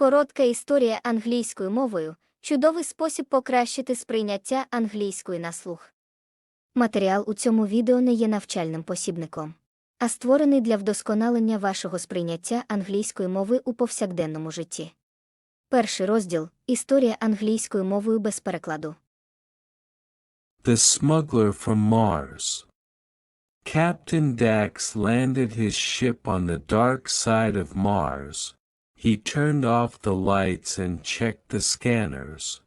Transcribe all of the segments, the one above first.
Коротка історія англійською мовою чудовий спосіб покращити сприйняття англійської на слух. Матеріал у цьому відео не є навчальним посібником, а створений для вдосконалення вашого сприйняття англійської мови у повсякденному житті. Перший розділ Історія англійською мовою без перекладу. The smuggler from Mars. Captain Dax landed his ship on the dark side of Mars. He turned off the lights and checked the scanners.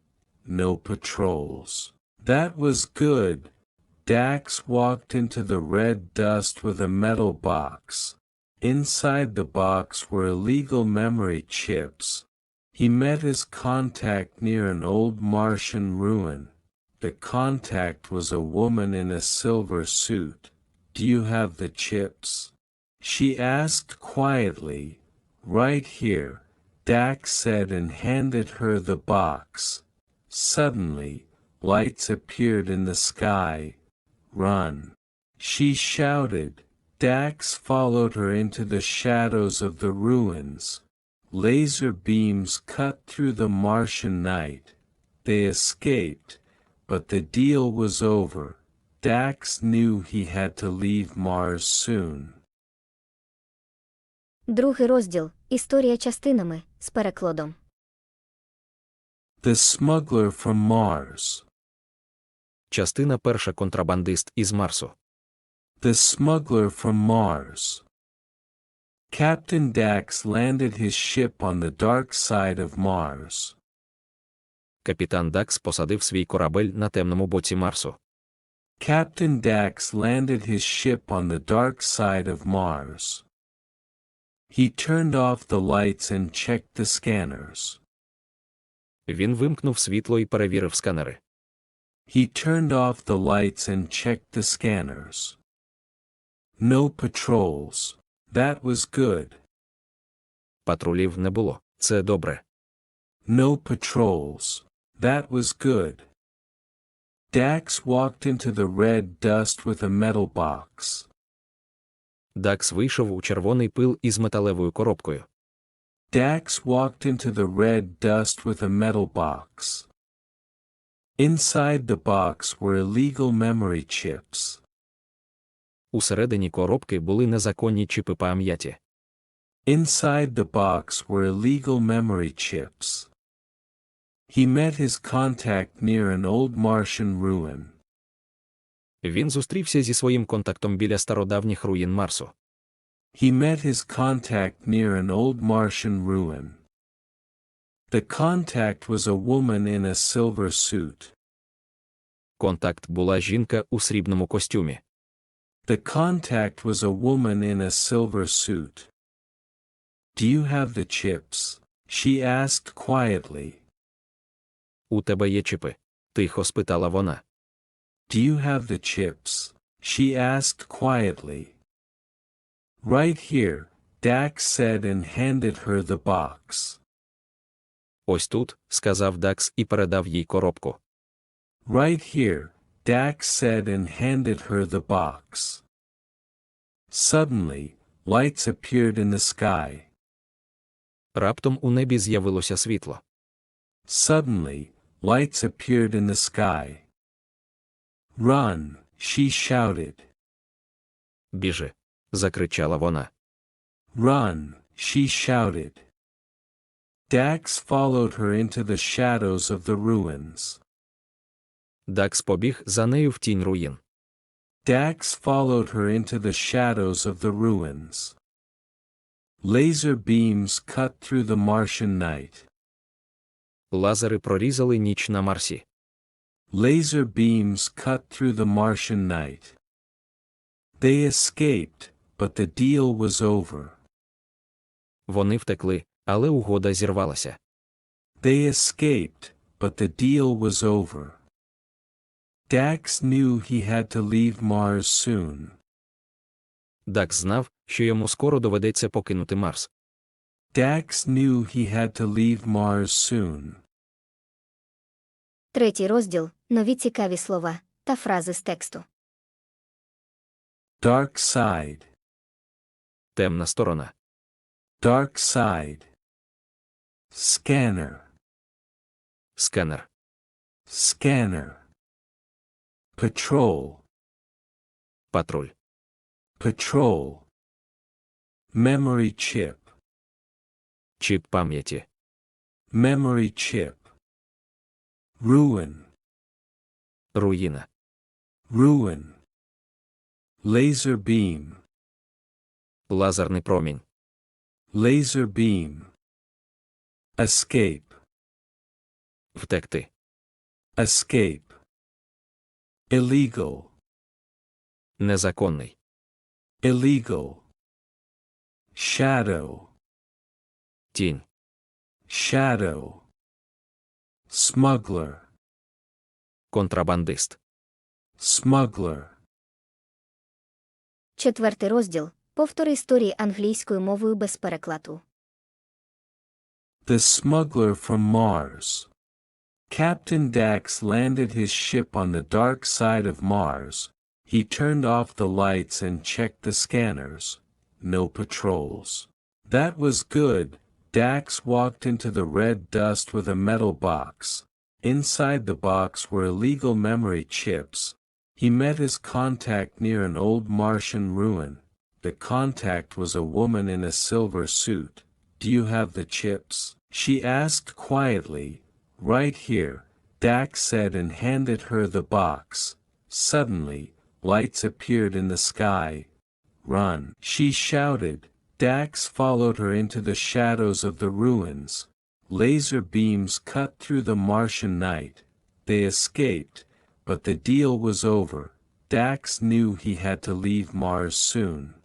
No patrols. That was good. Dax walked into the red dust with a metal box. Inside the box were illegal memory chips. He met his contact near an old Martian ruin. The contact was a woman in a silver suit. Do you have the chips? She asked quietly. Right here, Dax said and handed her the box. Suddenly, lights appeared in the sky. Run. She shouted. Dax followed her into the shadows of the ruins. Laser beams cut through the Martian night. They escaped, but the deal was over. Dax knew he had to leave Mars soon. Другий розділ Історія частинами з перекладом. The smuggler from Mars. Частина перша контрабандист із Марсу. The smuggler from Mars. Captain Dax landed his ship on the dark side of Mars. Капітан Дакс посадив свій корабель на темному боці Марсу. Captain Dax landed his ship on the dark side of Mars. He turned off the lights and checked the scanners. Він вимкнув світло і перевірив сканери. He turned off the lights and checked the scanners. No patrols. That was good. Патрулів не було. Це добре. No patrols. That was good. Dax walked into the red dust with a metal box. Дакс вийшов у червоний пил із металевою коробкою. Dax walked into the red dust with a metal box. Inside the box were illegal memory chips. Усередині коробки були незаконні чіпи пам'яті. Inside the box were illegal memory chips. He met his contact near an old Martian ruin. Він зустрівся зі своїм контактом біля стародавніх руїн Марсу. He met his contact near an old Martian ruin. The contact was a woman in a silver suit. Контакт була жінка у срібному костюмі. The contact was a woman in a silver suit. Do you have the chips? She asked quietly. У тебе є чіпи? Тихо спитала вона. Do you have the chips? She asked quietly. Right here, Dax said and handed her the box. Ось тут, сказав Дакс і передав їй коробку. Right here, Dax said and handed her the box. Suddenly, lights appeared in the sky. Раптом у небі з'явилося світло. Suddenly, lights appeared in the sky. Run, she shouted. Біжи. закричала вона. Run, she shouted. Dax followed her into the shadows of the ruins. Дакс побіг за нею в тінь руїн. Dax followed her into the shadows of the ruins. Laser beams cut through the Martian night. Лазери прорізали ніч на Марсі. Laser beams cut through the Martian night. They escaped, but the deal was over. Вони втекли, але угода зірвалася. They escaped, but the deal was over. Dax knew he had to leave Mars soon. Дакс знав, що йому скоро доведеться покинути Марс. Dax knew he had to leave Mars soon. Третій розділ Нові цікаві слова та фрази з тексту. Dark side. Темна сторона. Dark side. Scanner. Сканер. Scanner. Patrol. Патруль. Patrol. Memory chip. Чіп пам'яті. Memory chip. Ruin. Руїна. Ruin. Laser beam. Лазерний промінь. Laser beam. Escape. Втекти. Escape. Illegal. Незаконний. Illegal. Shadow. Тінь. Shadow. Smuggler. Контрабандист. Smuggler. Четвертий розділ. Повтори історії англійською мовою без перекладу. The smuggler from Mars. Captain Dax landed his ship on the dark side of Mars. He turned off the lights and checked the scanners. No patrols. That was good. Dax walked into the red dust with a metal box. Inside the box were illegal memory chips. He met his contact near an old Martian ruin. The contact was a woman in a silver suit. Do you have the chips? She asked quietly. Right here, Dax said and handed her the box. Suddenly, lights appeared in the sky. Run, she shouted. Dax followed her into the shadows of the ruins. Laser beams cut through the Martian night. They escaped, but the deal was over. Dax knew he had to leave Mars soon.